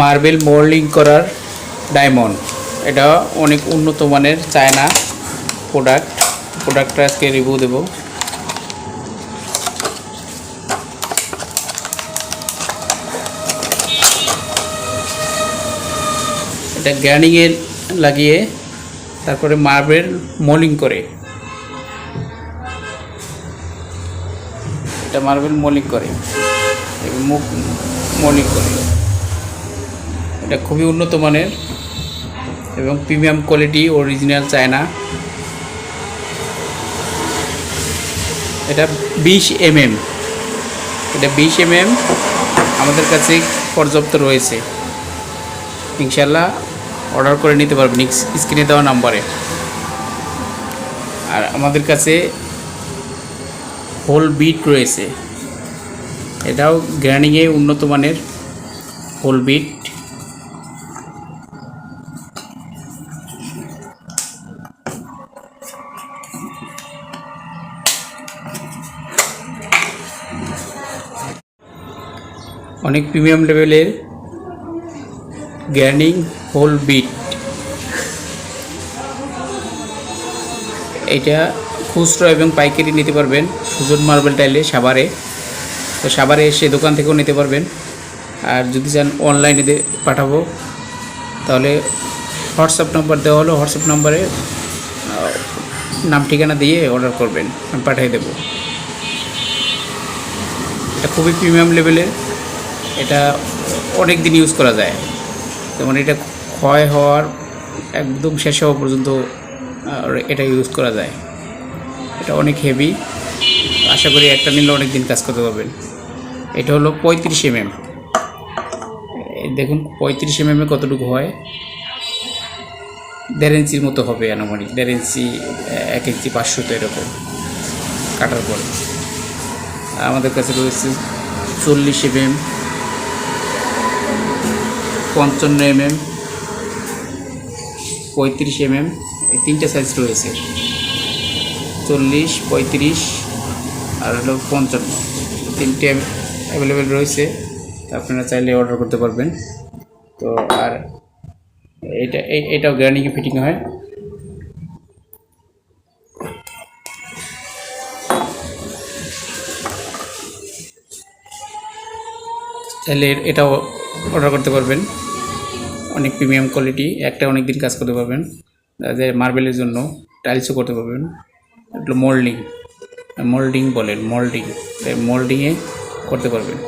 Marble moulding করার diamond. এটা অনেক উন্নত মানের চায়না প্রোডাক্ট। প্রোডাক্টটা আজকে রিভিউ দেবো। এটা গ্যানিংয়ে লাগিয়ে তারপরে মার্বেল মোলিং করে। এটা মার্বেল মোলিং করে। মুখ মোলিং করে। এটা খুবই উন্নত মানের এবং প্রিমিয়াম কোয়ালিটি অরিজিনাল চায়না। এটা বিশ এমএম। এটা বিশ এমএম আমাদের কাছে পর্যাপ্ত রয়েছে। ইনশাল্লাহ অর্ডার করে নিতে পারবেন স্ক্রিনে দেওয়া নাম্বারে। আর আমাদের কাছে হোল বিট রয়েছে। এটাও গ্র্যানিংয়ে উন্নত মানের হোল বিট। অনেক প্রিমিয়াম লেভেলের গ্যানিং হোল বিট এটা খুচরো এবং পাইকারি নিতে পারবেন, সুজন মার্বেল টাইলে সাভারে তো সাভারে এসে দোকান থেকেও নিতে পারবেন। আর যদি চান অনলাইনে পাঠাবো, তাহলে হোয়াটসঅ্যাপ নাম্বার দেওয়া হলো, হোয়াটসঅ্যাপ নাম্বারে নাম ঠিকানা দিয়ে অর্ডার করবেন, আমি পাঠিয়ে দেবো। এটা খুবই প্রিমিয়াম লেভেলের এটা অনেক দিন ইউজ করা যায়। যেমন এটা ক্ষয় হওয়ার একদম শেষ হওয়া পর্যন্ত এটা ইউজ করা যায়। এটা অনেক হেভি আশা করি একটা নিলে অনেক দিন কাজ করতে পারবেন। এটা হলো পঁয়ত্রিশ এমএম দেখুন, পঁয়ত্রিশ এমএম কতটুকু হয়? দেড় ইঞ্চির মতো হবে আনুমানিক। দেড় ইঞ্চি এক ইঞ্চি পাঁচশো তো এরকম কাটার পরে। আমাদের কাছে রয়েছে চল্লিশ এমএম পঞ্চান্ন এমএম পঁয়ত্রিশ এমএম এই তিনটে সাইজ রয়েছে। চল্লিশ, পঁয়ত্রিশ, আর হলো পঞ্চান্ন। তিনটে অ্যাভেলেবেল রয়েছে আপনারা চাইলে অর্ডার করতে পারবেন। তো আর এটা এটাও গ্যারান্টি ফিটিং হয়। এ- এটাও অর্ডার করতে পারবেন। অনেক প্রিমিয়াম কোয়ালিটি একটা অনেক দিন কাজ করতে পারবেন। যে মার্বেলের জন্য টাইলসও করতে পারবেন। এগুলো মোল্ডিং মোল্ডিং বলেন মোল্ডিং মোল্ডিংয়ে করতে পারবেন।